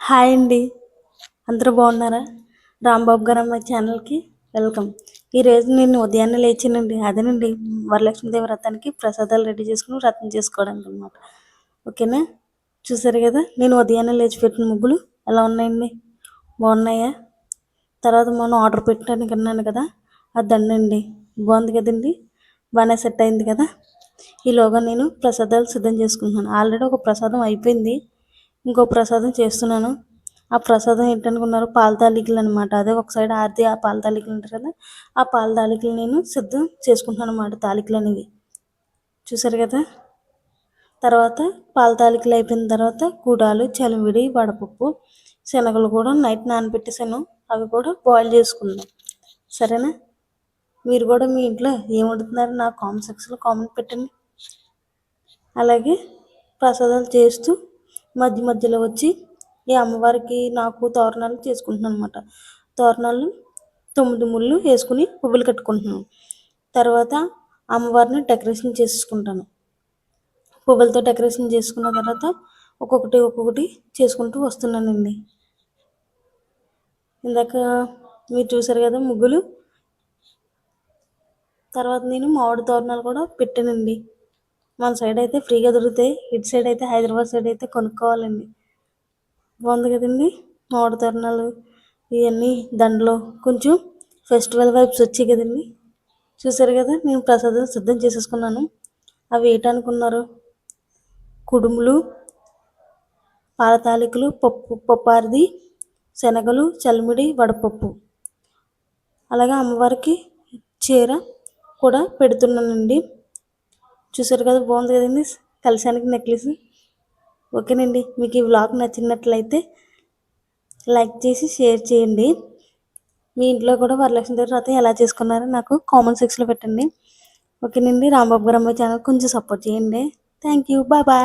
Hi అండి. అందరూ బాగున్నారా? రాంబాబు గారు అమ్మ ఛానల్కి వెల్కమ్. ఈరోజు నేను ఉదయాన్నే లేచానండి. అదేనండి వరలక్ష్మీదేవి వ్రతానికి ప్రసాదాలు రెడీ చేసుకుని వ్రతం చేసుకోవడానికి అనమాట ఓకేనా? చూసారు కదా నేను ఉదయాన్నే లేచి పెట్టిన ముగ్గులు ఎలా ఉన్నాయండి? బాగున్నాయా? తర్వాత మనం ఆర్డర్ పెట్టడానికి అన్నాను కదా అది బాగుంది కదండి? బాగానే సెట్ అయింది కదా? ఈలోగా నేను ప్రసాదాలు సిద్ధం చేసుకుంటున్నాను. ఆల్రెడీ ఒక ప్రసాదం అయిపోయింది. ఇంకో ప్రసాదం చేస్తున్నాను. ఆ ప్రసాదం ఏంటనుకున్నారు? పాల తాలికలు అనమాట అదే ఒక సైడ్ ఆరితే ఆ పాల తాలికలు ఉంటారు కదా? ఆ పాల తాలికలు నేను సిద్ధం చేసుకుంటున్నాను అనమాట తాలికలు అనేవి చూసారు కదా? తర్వాత పాల తాలికలు అయిపోయిన తర్వాత కూడాలు చలివిడి వడపప్పు శనగలు కూడా నైట్ నానబెట్టేసాను అవి కూడా బాయిల్ చేసుకున్నాను సరేనా? మీరు కూడా మీ ఇంట్లో ఏం నా కామెంట్ సెక్షన్లో కామెంట్ పెట్టండి. అలాగే ప్రసాదాలు చేస్తూ మధ్య మధ్యలో వచ్చి ఈ అమ్మవారికి నాకు తోరణాలు చేసుకుంటున్నాను అనమాట తోరణాలు తొమ్మిది ముళ్ళు వేసుకుని పువ్వులు కట్టుకుంటున్నాను. తర్వాత అమ్మవారిని డెకరేషన్ చేసుకుంటాను. పువ్వులతో డెకరేషన్ చేసుకున్న తర్వాత ఒక్కొక్కటి ఒక్కొక్కటి చేసుకుంటూ వస్తున్నానండి. ఇందాక మీరు చూసారు కదా ముగ్గులు. తర్వాత నేను మామిడి తోరణాలు కూడా పెట్టానండి. మన సైడ్ అయితే ఫ్రీగా దొరుకుతాయి. ఇటు సైడ్ అయితే హైదరాబాద్ సైడ్ అయితే కొనుక్కోవాలండి. బాగుంది కదండి. మామిడి తోరణాలు ఇవన్నీ దండలు కొంచెం ఫెస్టివల్ వైబ్స్ వచ్చాయి కదండి. చూసారు కదా నేను ప్రసాదం సిద్ధం చేసేసుకున్నాను. అవి ఏటనుకున్నారు కుడుములు పాలతాలికలు పప్పు పప్పారిది శనగలు చల్మిడి వడపప్పు. అలాగే అమ్మవారికి చీర కూడా పెడుతున్నానండి. చూసారు కదా బాగుంది కదండి కలిశానికి నెక్లెస్ ఓకేనండి మీకు ఈ వ్లాగ్ నచ్చినట్లయితే లైక్ చేసి షేర్ చేయండి. మీ ఇంట్లో కూడా వరలక్ష్మి తర్వాత ఎలా చేసుకున్నారో నాకు కామెంట్ సెక్షన్లో పెట్టండి. ఓకేనండి రాంబాబు గారు అమ్మాయి ఛానల్ కొంచెం సపోర్ట్ చేయండి. Thank you bye bye